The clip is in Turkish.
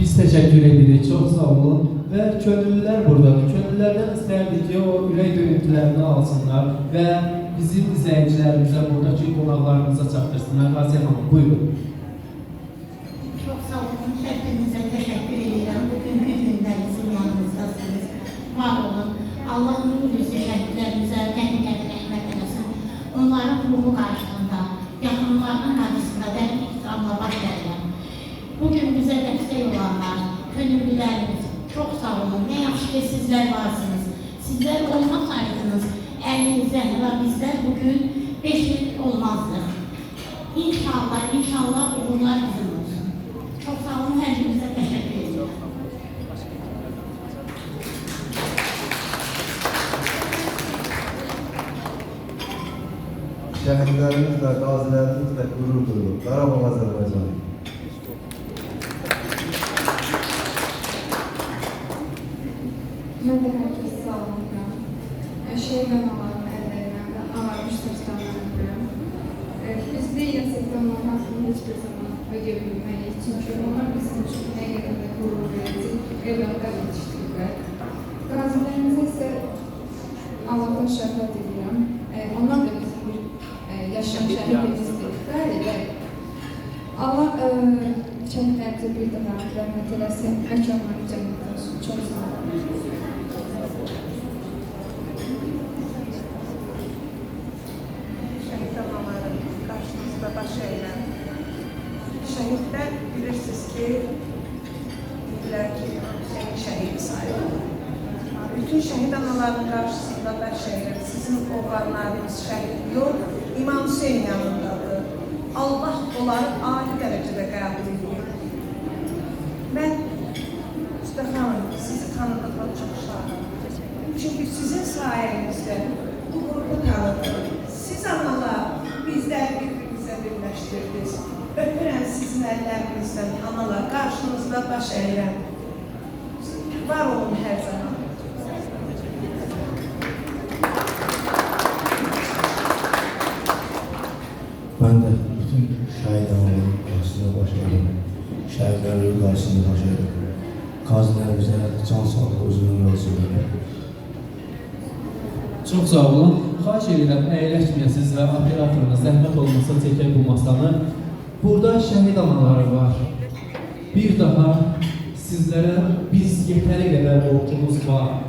Biz teşekkür edirik, çok sağ olun. Ve köylülər buradadır. Köylülərdən istərdik ki, o ürək döyüntülərini alsınlar və bizim izləyicilərimizə, buradakı qonaqlarımıza çatdırsınlar. Qasiyə xanım, buyurun. Çok sağ olun. Hepinize teşekkür ederim. Bugünkü günde bizim yanımızdasınız. Var olun. Allah'ın yüzü şehitlerimize tehdit rahmet eylesin. Onların ruhu karşılığında, yakınlarının karşısında ben ikramla baş verirəm. Bugün bize destek olanlar, gönüllülerimiz çok sağ olun. Ne yaxşı ki sizler varsınız. Sizler olmasaydınız elinizden ve bizler bugün beş yıl olmazdı. İnşallah, inşallah uğurlar bizim olsun. Çok sağ olun, hepinize teşekkür ediyorum. Şehitlerimizle, gazilerimizle gurur duyuyor. Karabağ Azerbaycan. Ben de herkese sağlık de ağarmış saçlarından öpüyorum. Biz de onlar hakkında hiçbir zaman ödeyebilmeliyiz. Çünkü onlar bizim için ne yerinde gurur verici evlatlar yetiştirdiler. Gazilerimize ise Allah'tan şəhət edirəm. E, Onlar da bizim bir e, yaşam şəhidimizdir. Bəli, bəli. Allah e, şəhidlərimizə bir daha rəhmət eləsin. Məkanları cənnət olsun. Çox sağ olun. Şehit anaların eğlen. Şehitler bilirsiniz ki, dediler ki, seni şehit sayılır. Bütün şehit anaların karşısında baş eğlen. Sizin oğlanlarınız şehit yok, İmam Hüseyin yanındadır. Allah onları birleştirdiniz. Öpürəm sizin ellerinizden analar karşınızda baş eğlen. Var olun her zaman. Ben de bütün şehit anaların karşısında başladım. Şehitlerin karşısında başladım. Gazilerimize can sağlığı uzun olsun. Çox sağ olun. Xahiş edirəm, əyləşməyəsiniz və operatorunuz olmasa çəkək bu masanı. Burada şəhid anaları var. Bir daha sizlərə biz yetəri qədər borcumuz var.